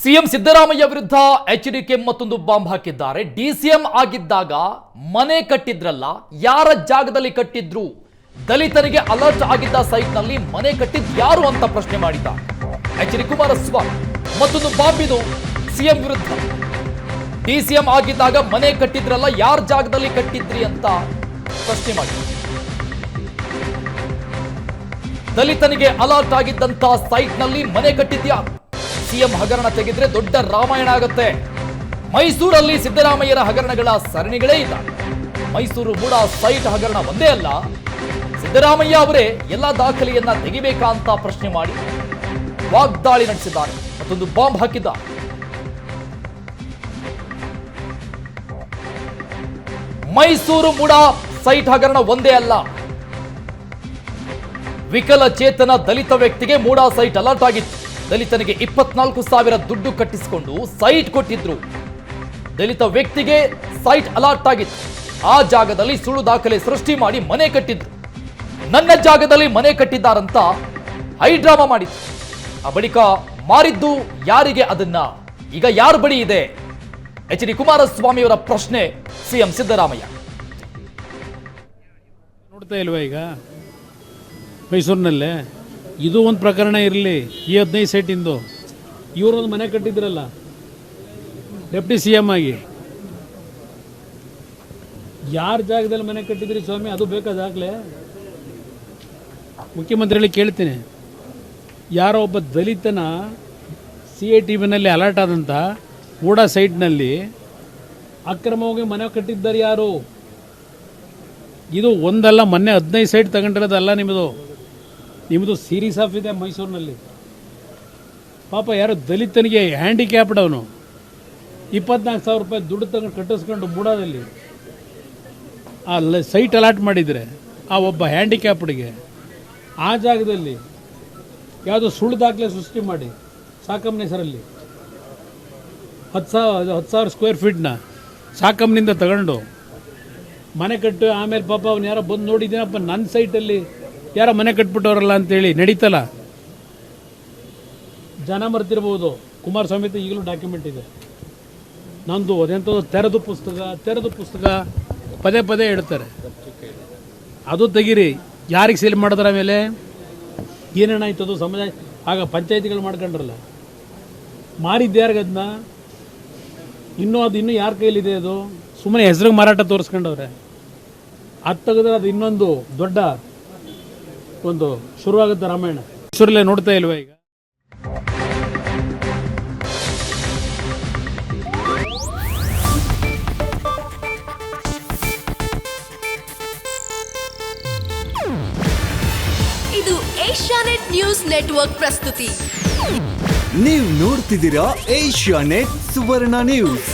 CM Siddaramaiah ವಿರುದ್ಧ H D K ಮತ್ತೊಂದು bomb ಹಾಕಿದ್ದಾರೆ. ಡಿ ಡಿಸಿಎಂ ಆಗಿದ್ದಾಗ ಮನೆ ಕಟ್ಟಿದ್ರಲ್ಲ, ಯಾರ ಜಾಗದಲ್ಲಿ ಕಟ್ಟಿದ್ರು? ದಲಿತರಿಗೆ ಅಲರ್ಟ್ ಆಗಿದ್ದ ಸೈಟ್ನಲ್ಲಿ ಮನೆ ಕಟ್ಟಿದ್ ಯಾರು ಅಂತ ಪ್ರಶ್ನೆ ಮಾಡಿದ್ದ. H D Kumaraswamy. ಮತ್ತೊಂದು ಬಾಂಬ್ ಇದು ಸಿಎಂ ವಿರುದ್ಧ. ಡಿ ಡಿಸಿಎಂ ಆಗಿದ್ದಾಗ ಮನೆ ಕಟ್ಟಿದ್ರಲ್ಲ, ಯಾರ ಜಾಗದಲ್ಲಿ ಕಟ್ಟಿದ್ರಿ ಅಂತ ಪ್ರಶ್ನೆ ಮಾಡಿದ್ರು ದಲಿತನಿಗೆ ಅಲರ್ಟ್ ಆಗಿದ್ದಂತ ಸೈಟ್ನಲ್ಲಿ ಮನೆ ಕಟ್ಟಿದ್ಯಾ? ಸಿಎಂ ಹಗರಣ ತೆಗೆದ್ರೆ ದೊಡ್ಡ ರಾಮಾಯಣ ಆಗುತ್ತೆ. ಮೈಸೂರಲ್ಲಿ ಸಿದ್ದರಾಮಯ್ಯರ ಹಗರಣಗಳ ಸರಣಿಗಳೇ ಇಲ್ಲ. ಮೈಸೂರು ಮೂಡ ಸೈಟ್ ಹಗರಣ ಒಂದೇ ಅಲ್ಲ. ಸಿದ್ದರಾಮಯ್ಯ ಅವರೇ ಎಲ್ಲ ದಾಖಲೆಯನ್ನ ತೆಗಿಬೇಕಾ ಅಂತ ಪ್ರಶ್ನೆ ಮಾಡಿ ವಾಗ್ದಾಳಿ ನಡೆಸಿದ್ದಾರೆ. ಮತ್ತೊಂದು ಬಾಂಬ್ ಹಾಕಿದ್ದಾರೆ. ಮೈಸೂರು ಮೂಡ ಸೈಟ್ ಹಗರಣ ಒಂದೇ ಅಲ್ಲ. ವಿಕಲಚೇತನ ದಲಿತ ವ್ಯಕ್ತಿಗೆ ಮೂಡಾ ಸೈಟ್ ಅಲರ್ಟ್ ಆಗಿತ್ತು. ದಲಿತನಿಗೆ ಇಪ್ಪತ್ನಾಲ್ಕು ಸಾವಿರ ದುಡ್ಡು ಕಟ್ಟಿಸಿಕೊಂಡು ಸೈಟ್ ಕೊಟ್ಟಿದ್ರು. ದಲಿತ ವ್ಯಕ್ತಿಗೆ ಸೈಟ್ ಅಲರ್ಟ್ ಆಗಿತ್ತು. ಆ ಜಾಗದಲ್ಲಿ ಸುಳ್ಳು ದಾಖಲೆ ಸೃಷ್ಟಿ ಮಾಡಿ ಮನೆ ಕಟ್ಟಿದ್ರು. ನನ್ನ ಜಾಗದಲ್ಲಿ ಮನೆ ಕಟ್ಟಿದ್ದಾರಂತ ಹೈಡ್ರಾಮಾ ಮಾಡಿದ್ರು. ಆ ಬಳಿಕ ಮಾರಿದ್ದು ಯಾರಿಗೆ ಅದನ್ನ? ಈಗ ಯಾರ ಬಳಿ ಇದೆ? ಎಚ್ ಡಿ ಕುಮಾರಸ್ವಾಮಿಯವರ ಪ್ರಶ್ನೆ, ಸಿಎಂ ಸಿದ್ದರಾಮಯ್ಯ. ನೋಡ್ತಾ ಇಲ್ವಾ ಈಗ? ಮೈಸೂರಿನಲ್ಲೇ? ಇದು ಒಂದು ಪ್ರಕರಣ ಇರಲಿ, ಈ ಹದಿನೈದು ಸೆಟ್ಟಿಂದು ಇವರೊಂದು ಮನೆ ಕಟ್ಟಿದ್ರಲ್ಲ ಡೆಪ್ಟಿ ಸಿ ಎಂ ಆಗಿ. ಯಾರ ಜಾಗದಲ್ಲಿ ಮನೆ ಕಟ್ಟಿದ್ರಿ ಸ್ವಾಮಿ? ಅದು ಬೇಕಾದಾಗಲೇ ಮುಖ್ಯಮಂತ್ರಿಗಳಿಗೆ ಕೇಳ್ತೀನಿ. ಯಾರೋ ಒಬ್ಬ ದಲಿತನ ಸಿ ಎ ಟಿ ವಿನಲ್ಲಿ ಅಲರ್ಟ್ ಆದಂಥ ಕೂಡ ಸೈಟ್ನಲ್ಲಿ ಅಕ್ರಮವಾಗಿ ಮನೆ ಕಟ್ಟಿದ್ದಾರೆ ಯಾರು? ಇದು ಒಂದಲ್ಲ, ಮೊನ್ನೆ ಹದಿನೈದು ಸೈಟ್ ತಗೊಂಡಿರೋದಲ್ಲ ನಿಮ್ಮದು ನಿಮ್ಮದು ಸೀರೀಸ್ ಆಫ್ ಇದೆ ಮೈಸೂರಿನಲ್ಲಿ. ಪಾಪ ಯಾರೋ ದಲಿತನಿಗೆ ಹ್ಯಾಂಡಿಕ್ಯಾಪ್ಡ್ ಅವನು. ಇಪ್ಪತ್ನಾಲ್ಕು ಸಾವಿರ ರೂಪಾಯಿ ದುಡ್ಡು ತಗೊಂಡು ಕಟ್ಟಿಸ್ಕೊಂಡು ಬುಡಾದಲ್ಲಿ ಆ ಸೈಟ್ ಅಲಾಟ್ ಮಾಡಿದರೆ ಆ ಒಬ್ಬ ಹ್ಯಾಂಡಿಕ್ಯಾಪ್ಡ್ಗೆ ಆ ಜಾಗದಲ್ಲಿ ಯಾವುದೋ ಸುಳ್ಳು ದಾಖಲೆ ಸೃಷ್ಟಿ ಮಾಡಿ ಸಾಕಮ್ಮನ ಹೆಸರಲ್ಲಿ ಹತ್ತು ಸಾವಿರ ಹತ್ತು ಸಾವಿರ ಸ್ಕ್ವೇರ್ ಫೀಟ್ನ ಸಾಕಮ್ಮನಿಂದ ತಗೊಂಡು ಮನೆ ಕಟ್ಟು, ಆಮೇಲೆ ಪಾಪ ಅವ್ನು ಯಾರೋ ಬಂದು ನೋಡಿದ್ದೀನಪ್ಪ ನನ್ನ ಸೈಟಲ್ಲಿ ಯಾರೋ ಮನೆ ಕಟ್ಬಿಟ್ಟವ್ರಲ್ಲ ಅಂತೇಳಿ ನಡೀತಲ್ಲ? ಜನ ಮರ್ತಿರ್ಬೋದು. ಕುಮಾರಸ್ವಾಮಿ ಈಗಲೂ ಡಾಕ್ಯುಮೆಂಟ್ ಇದೆ. ನಂದು ಅದೆಂಥದ್ದು ತೆರೆದು ಪುಸ್ತಕ ತೆರೆದು ಪುಸ್ತಕ, ಪದೇ ಪದೇ ಹೇಳ್ತಾರೆ ಅದು ತೆಗೀರಿ. ಯಾರಿಗೆ ಸೇಲ್ ಮಾಡಿದ್ರ ಆಮೇಲೆ ಅದು ಸಮುದಾಯ ಆಗ ಪಂಚಾಯತಿಗಳು ಮಾಡ್ಕೊಂಡ್ರಲ್ಲ. ಮಾರಿದ್ಯಾರ್ಗದನ್ನ ಇನ್ನೂ ಅದು ಇನ್ನೂ ಯಾರ ಕೈಲಿದೆ ಅದು? ಸುಮ್ಮನೆ ಹೆಸರಿಗೆ ಮಾರಾಟ ತೋರಿಸ್ಕೊಂಡವ್ರೆ. ಅದು ತೆಗೆದ್ರೆ ಅದು ಇನ್ನೊಂದು ದೊಡ್ಡ ಒಂದು ಶುರುವಾಗುತ್ತೆ ರಾಮಾಯಣ. ಮೈಸೂರಲ್ಲೇ ನೋಡ್ತಾ ಇಲ್ವಾ ಈಗ? ಇದು ಏಷ್ಯಾನೆಟ್ ನ್ಯೂಸ್ ನೆಟ್ವರ್ಕ್ ಪ್ರಸ್ತುತಿ. ನೀವು ನೋಡ್ತಿದ್ದೀರಾ ಏಷ್ಯಾ ನೆಟ್ ಸುವರ್ಣ ನ್ಯೂಸ್.